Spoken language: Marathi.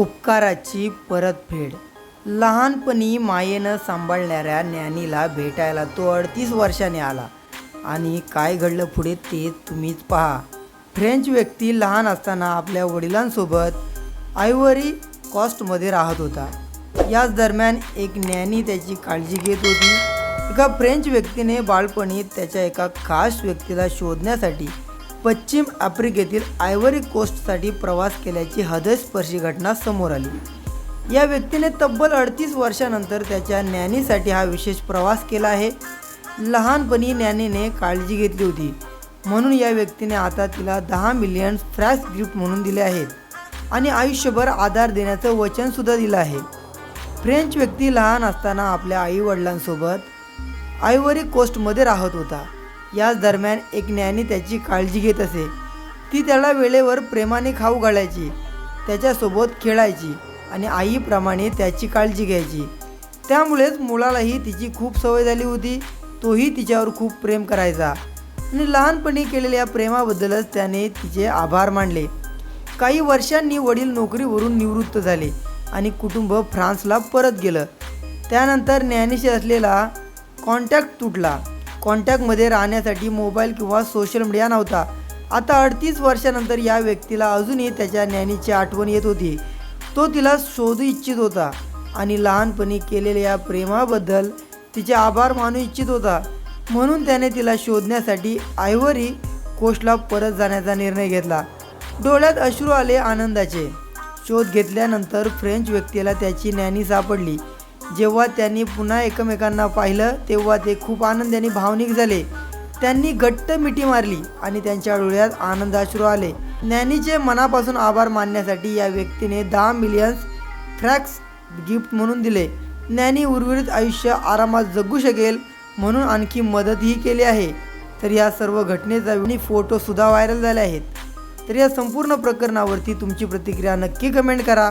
उपकाराची परतफेड लहानपणी मायेनं सांभाळणाऱ्या ज्ञानीला भेटायला तो अडतीस वर्षाने आला. आणि काय घडलं पुढे ते तुम्हीच पहा. फ्रेंच व्यक्ती लहान असताना आपल्या वडिलांसोबत आयव्हरी कॉस्टमध्ये राहत होता. याच दरम्यान एक ज्ञानी त्याची काळजी घेत होती. एका फ्रेंच व्यक्तीने बाळपणी त्याच्या एका खास व्यक्तीला शोधण्यासाठी पश्चिम आफ्रिकेतील आयव्हरी कोस्टसाठी प्रवास केल्याची हृदयस्पर्शी घटना समोर आली. या व्यक्तीने तब्बल अडतीस वर्षानंतर त्याच्या ज्ञानीसाठी हा विशेष प्रवास केला आहे. लहानपणी ज्ञानीने काळजी घेतली होती म्हणून या व्यक्तीने आता तिला दहा मिलियन फ्रॅश गिफ्ट म्हणून दिले आहेत आणि आयुष्यभर आधार देण्याचं वचनसुद्धा दिलं आहे. फ्रेंच व्यक्ती लहान असताना आपल्या आईवडिलांसोबत आयव्हरी कोस्टमध्ये राहत होता. याच दरम्यान एक ज्ञानी त्याची काळजी घेत असे. ती त्याला वेळेवर प्रेमाने खाऊ घालायची त्याच्यासोबत खेळायची आणि आईप्रमाणे त्याची काळजी घ्यायची. त्यामुळेच मुलालाही तिची खूप सवय झाली होती तोही तिच्यावर खूप प्रेम करायचा आणि लहानपणी केलेल्या प्रेमाबद्दलच त्याने तिचे आभार मानले. काही वर्षांनी वडील नोकरीवरून निवृत्त झाले आणि कुटुंब फ्रान्सला परत गेलं. त्यानंतर ज्ञानीशी असलेला कॉन्टॅक्ट तुटला. कॉन्टॅक्टमध्ये राहण्यासाठी मोबाईल किंवा सोशल मीडिया नव्हता. आता अडतीस वर्षानंतर या व्यक्तीला अजूनही त्याच्या ज्ञानीची आठवण येत होती. तो तिला शोधू इच्छित होता आणि लहानपणी केलेल्या या प्रेमाबद्दल तिचे आभार मानू इच्छित होता. म्हणून त्याने तिला शोधण्यासाठी आयव्हरी कोस्टला परत जाण्याचा निर्णय घेतला. डोळ्यात अश्रू आले आनंदाचे. शोध घेतल्यानंतर फ्रेंच व्यक्तीला त्याची ज्ञानी सापडली. जेव्हा त्यांनी पुन्हा एकमेकांना पाहिलं तेव्हा ते खूप आनंदाने भावनिक झाले. त्यांनी घट्ट मिठी मारली आणि त्यांच्या डोळ्यात आनंदाश्रू आले. ज्ञानीचे मनापासून आभार मानण्यासाठी या व्यक्तीने दहा मिलियन्स फ्रॅक्स गिफ्ट म्हणून दिले. ज्ञानी उर्वरित आयुष्य आरामात जगू शकेल म्हणून आणखी मदतही केली आहे. तर या सर्व घटनेचा फोटोसुद्धा व्हायरल झाले आहेत. तर या संपूर्ण प्रकरणावरती तुमची प्रतिक्रिया नक्की कमेंट करा.